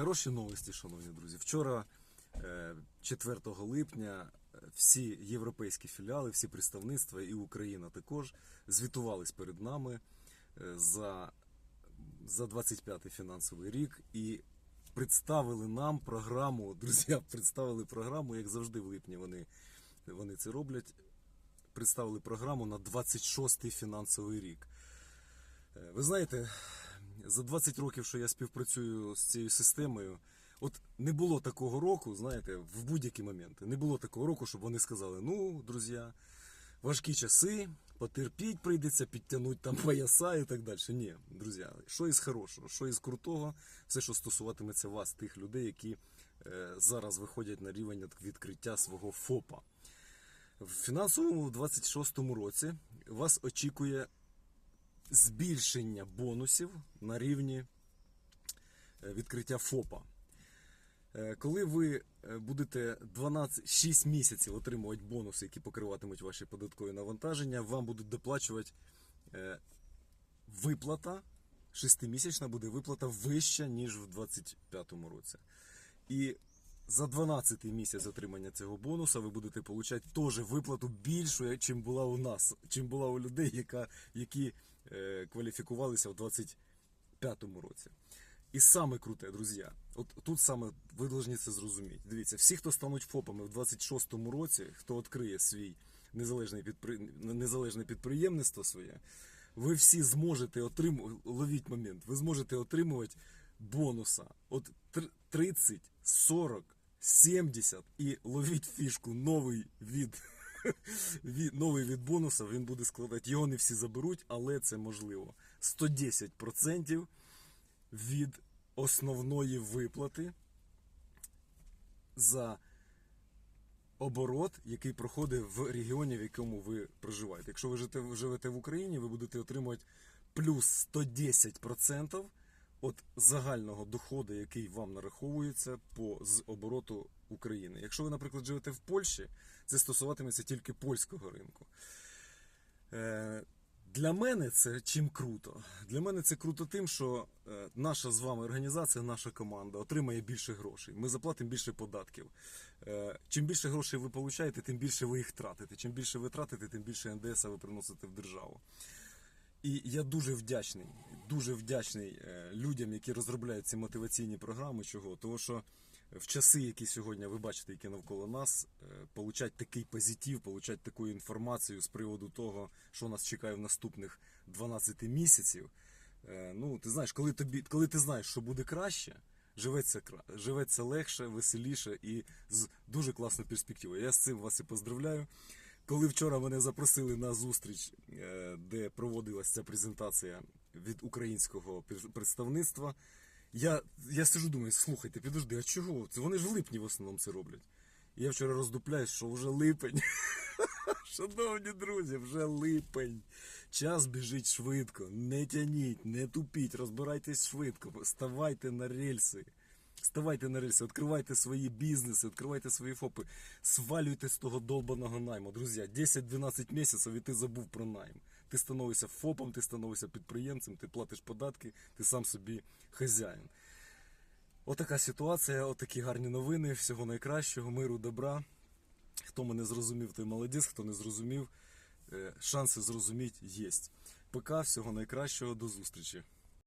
Хороші новості, шановні друзі. Вчора, е, 4 липня, е, всі європейські філіали, всі представництва і Україна також звітувались перед нами е, за, за 25-й фінансовий рік і представили нам програму. Друзі, представили програму, як завжди в липні вони, вони це роблять. Представили програму на 26-й фінансовий рік. Е, Ви знаєте, за 20 років, що я співпрацюю з цією системою, от не було такого року, знаєте, в будь-які моменти. Не було такого року, щоб вони сказали: ну, друзі, важкі часи, потерпіть прийдеться, підтягнути там пояса і так далі. Ні, друзі, що із хорошого, що із крутого, все, що стосуватиметься вас, тих людей, які е, зараз виходять на рівень відкриття свого ФОПа. В фінансовому 26-му році вас очікує збільшення бонусів на рівні е, відкриття ФОПа. Е, Коли ви е, будете 12, 6 місяців отримувати бонуси, які покриватимуть ваші податкові навантаження, вам будуть доплачувати виплата, 6-місячна буде виплата вища, ніж в 2025 році. І за 12 місяць отримання цього бонуса ви будете отримати теж виплату більшу, чим була у нас, чим була у людей, яка, які кваліфікувалися в 2025 році. І саме круте, друзі, от тут саме ви повинні це зрозуміти. Дивіться, всі, хто стануть ФОПами в 26-му році, хто відкриє свій незалежний підпри... незалежне підприємництво своє, ви всі зможете отримувати, ловіть момент, ви зможете отримувати бонуса от 30, 40, 70 і ловіть фішку новий від новий від бонуса. Він буде складати. Його не всі заберуть, але це можливо. 110% від основної виплати за оборот, який проходить в регіоні, в якому ви проживаєте. Якщо ви живете, живете в Україні, ви будете отримувати плюс 110% від загального доходу, який вам нараховується по з обороту України. Якщо ви, наприклад, живете в Польщі, це стосуватиметься тільки польського ринку. Е, Для мене це чим круто. Для мене це круто тим, що е, наша з вами організація, наша команда отримає більше грошей. Ми заплатимо більше податків. Е, Чим більше грошей ви получаєте, тим більше ви їх тратите. Чим більше ви тратите, тим більше НДС ви приносите в державу. І я дуже вдячний, дуже вдячний людям, які розробляють ці мотиваційні програми. Чого? Тому що в часи, які сьогодні ви бачите, які навколо нас, е, получать такий позитив, получать таку інформацію з приводу того, що нас чекає в наступних 12 місяців. Е, Ну, ти знаєш, коли тобі, коли ти знаєш, що буде краще, живеться живеться легше, веселіше і з дуже класною перспективою. Я з цим вас і поздравляю. Коли вчора мене запросили на зустріч, е, де проводилася ця презентація від українського представництва, я, я сижу, думаю, слухайте, підожди, а чого? Це вони ж в липні в основному це роблять. І я вчора роздупляюсь, що вже липень. Шановні друзі, вже липень. Час біжить швидко. Не тяніть, не тупіть, розбирайтесь швидко, ставайте на рельси. Ставайте на рельси, відкривайте свої бізнеси, відкривайте свої ФОПи, свалюйте з того долбаного найму. Друзі, 10-12 місяців і ти забув про найм. Ти становишся ФОПом, ти становишся підприємцем, ти платиш податки, ти сам собі хазяїн. Отака ситуація, отакі гарні новини. Всього найкращого, миру, добра. Хто мене зрозумів, той молодець, хто не зрозумів, е, шанси зрозуміти є. Пока, всього найкращого, до зустрічі.